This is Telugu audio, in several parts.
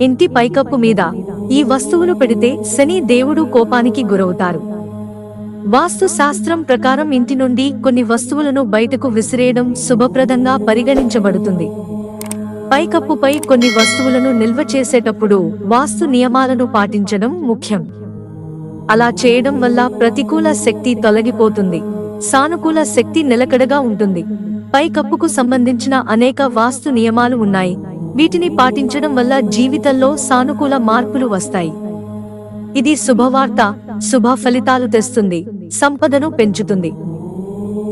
ఇంటి పైకప్పు మీద ఈ వస్తువులు పెడితే శని దేవుడు కోపానికి గురవుతారు. వాస్తు శాస్త్రం ప్రకారం ఇంటి నుండి కొన్ని వస్తువులను బయటకు విసిరేయడం శుభప్రదంగా పరిగణించబడుతుంది. పైకప్పుపై కొన్ని వస్తువులను నిల్వ చేసేటప్పుడు వాస్తు నియమాలను పాటించడం ముఖ్యం. అలా చేయడం వల్ల ప్రతికూల శక్తి తొలగిపోతుంది. సానుకూల శక్తి నిలకడగా ఉంటుంది. పైకప్పుకు సంబంధించిన అనేక వాస్తు నియమాలు ఉన్నాయి. వీటిని పాటించడం వల్ల జీవితంలో సానుకూల మార్పులు వస్తాయి. ఇది శుభవార్త శుభ ఫలితాలు తెస్తుంది సంపదను పెంచుతుంది.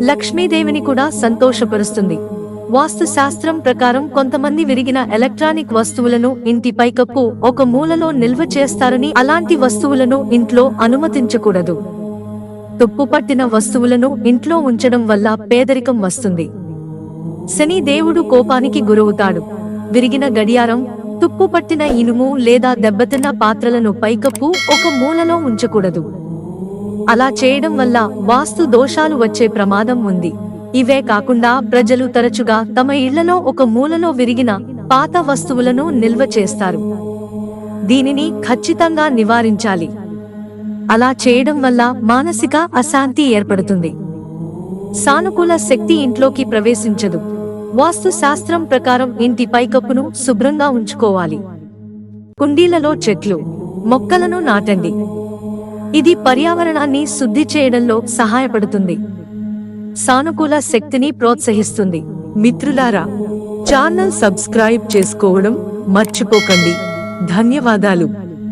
లక్ష్మీదేవిని కూడా సంతోషపరుస్తుంది. వాస్తు శాస్త్రం ప్రకారం కొంతమంది విరిగిన ఎలక్ట్రానిక్ వస్తువులను ఇంటి పైకప్పు ఒక మూలలో నిల్వ చేస్తారని అలాంటి వస్తువులను ఇంట్లో అనుమతించకూడదు. తుప్పుపట్టిన వస్తువులను ఇంట్లో ఉంచడం వల్ల పేదరికం వస్తుంది. శని దేవుడు కోపానికి గురవుతాడు. విరిగిన గడియారం తుప్పు పట్టిన ఇనుము లేదా దెబ్బతిన్న పాత్రలను పైకప్పు ఒక మూలలో ఉంచకూడదు. అలా చేయడం వల్ల వాస్తు దోషాలు వచ్చే ప్రమాదం ఉంది. ఇవే కాకుండా ప్రజలు తరచుగా తమ ఇళ్ళలో ఒక మూలలో విరిగిన పాత వస్తువులను నిల్వ చేస్తారు. దీనిని ఖచ్చితంగా నివారించాలి. అలా చేయడం వల్ల మానసిక అశాంతి ఏర్పడుతుంది. సానుకూల శక్తి ఇంట్లోకి ప్రవేశించదు. వాస్తు శాస్త్రం ప్రకారం ఇంటి పైకప్పును శుభ్రంగా ఉంచుకోవాలి. కుండీలలో చెట్లు మొక్కలను నాటండి. ఇది పర్యావరణాన్ని శుద్ధి చేయడంలో సహాయపడుతుంది. సానుకూల శక్తిని ప్రోత్సహిస్తుంది. మిత్రులారా ఛానల్ సబ్స్క్రైబ్ చేసుకోవడం మర్చిపోకండి. ధన్యవాదాలు.